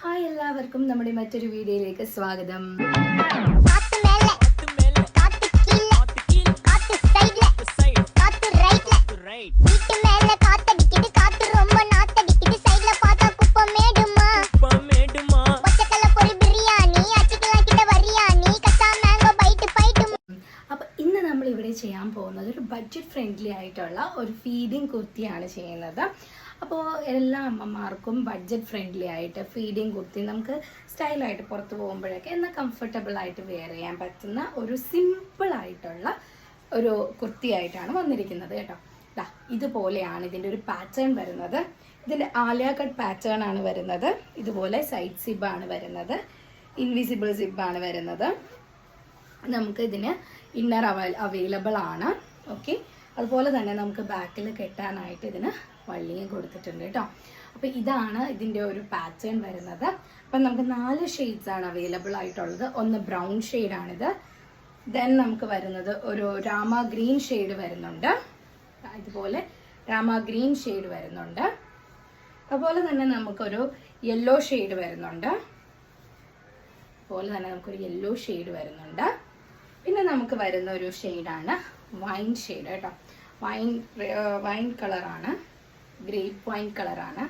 Hi എല്ലാവർക്കും നമ്മുടെ മറ്റൊരു വീഡിയോയിലേക്ക് സ്വാഗതം. നമ്മൾ ഇവിടെ ചെയ്യാൻ പോകുന്നത് ഒരു ബഡ്ജറ്റ് ഫ്രണ്ട്ലി ആയിട്ടുള്ള ഒരു ഫീഡിങ് കുർത്തിയാണ് ചെയ്യുന്നത്. അപ്പോൾ എല്ലാ അമ്മമാർക്കും ബഡ്ജറ്റ് ഫ്രണ്ട്ലി ആയിട്ട് ഫീഡിങ് കുർത്തി നമുക്ക് സ്റ്റൈലായിട്ട് പുറത്ത് പോകുമ്പോഴൊക്കെ എന്നാൽ കംഫർട്ടബിൾ ആയിട്ട് വെയർ ചെയ്യാൻ പറ്റുന്ന ഒരു സിമ്പിൾ ആയിട്ടുള്ള ഒരു കുർത്തിയായിട്ടാണ് വന്നിരിക്കുന്നത് കേട്ടോ. ഇതുപോലെയാണ് ഇതിന്റെ ഒരു പാറ്റേൺ വരുന്നത്. ഇതിന്റെ ആലിയ കട്ട് പാറ്റേൺ ആണ് വരുന്നത്. ഇതുപോലെ സൈഡ് സിബാണ് വരുന്നത്. ഇൻവിസിബിൾ സിബാണ് വരുന്നത്. നമുക്ക് ഇതിന് ഇന്നർ അവൈ അവൈലബിൾ ആണ്. ഓക്കെ അതുപോലെ തന്നെ നമുക്ക് ബാക്കിൽ കെട്ടാനായിട്ട് ഇതിന് വള്ളിയും കൊടുത്തിട്ടുണ്ട് കേട്ടോ. അപ്പോൾ ഇതാണ് ഇതിന്റെ ഒരു പാറ്റേൺ വരുന്നത്. അപ്പം നമുക്ക് നാല് ഷെയ്ഡ്സ് ആണ് അവൈലബിൾ ആയിട്ടുള്ളത്. ഒന്ന് ബ്രൗൺ ഷെയ്ഡാണിത് ദെൻ നമുക്ക് വരുന്നത് ഒരു രാമ ഗ്രീൻ ഷെയ്ഡ് വരുന്നുണ്ട്. ഇതുപോലെ രാമ ഗ്രീൻ ഷെയ്ഡ് വരുന്നുണ്ട്. അതുപോലെ തന്നെ നമുക്കൊരു യെല്ലോ ഷെയ്ഡ് വരുന്നുണ്ട്. അതുപോലെ തന്നെ നമുക്കൊരു യെല്ലോ ഷെയ്ഡ് വരുന്നുണ്ട്. പിന്നെ നമുക്ക് വരുന്ന ഒരു ഷെയ്ഡാണ് വൈൻ ഷെയ്ഡ് കേട്ടോ. വൈൻ വൈൻ കളറാണ് ഗ്രേപ്പ് വൈൻ കളറാണ്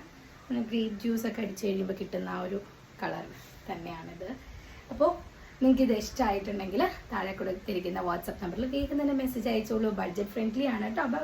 ഗ്രേപ്പ് ജ്യൂസ് ഒക്കെ അടിച്ച് കഴിയുമ്പോൾ കിട്ടുന്ന ആ ഒരു കളർ തന്നെയാണിത്. അപ്പോൾ നിങ്ങൾക്ക് ഇത് ഇഷ്ടമായിട്ടുണ്ടെങ്കിൽ താഴെ കൊടുത്തിരിക്കുന്ന വാട്സപ്പ് നമ്പറിൽ കേൾക്കുന്നതിന് മെസ്സേജ് അയച്ചോളൂ. ബഡ്ജറ്റ് ഫ്രണ്ട്ലി ആണ് കേട്ടോ. ബൈ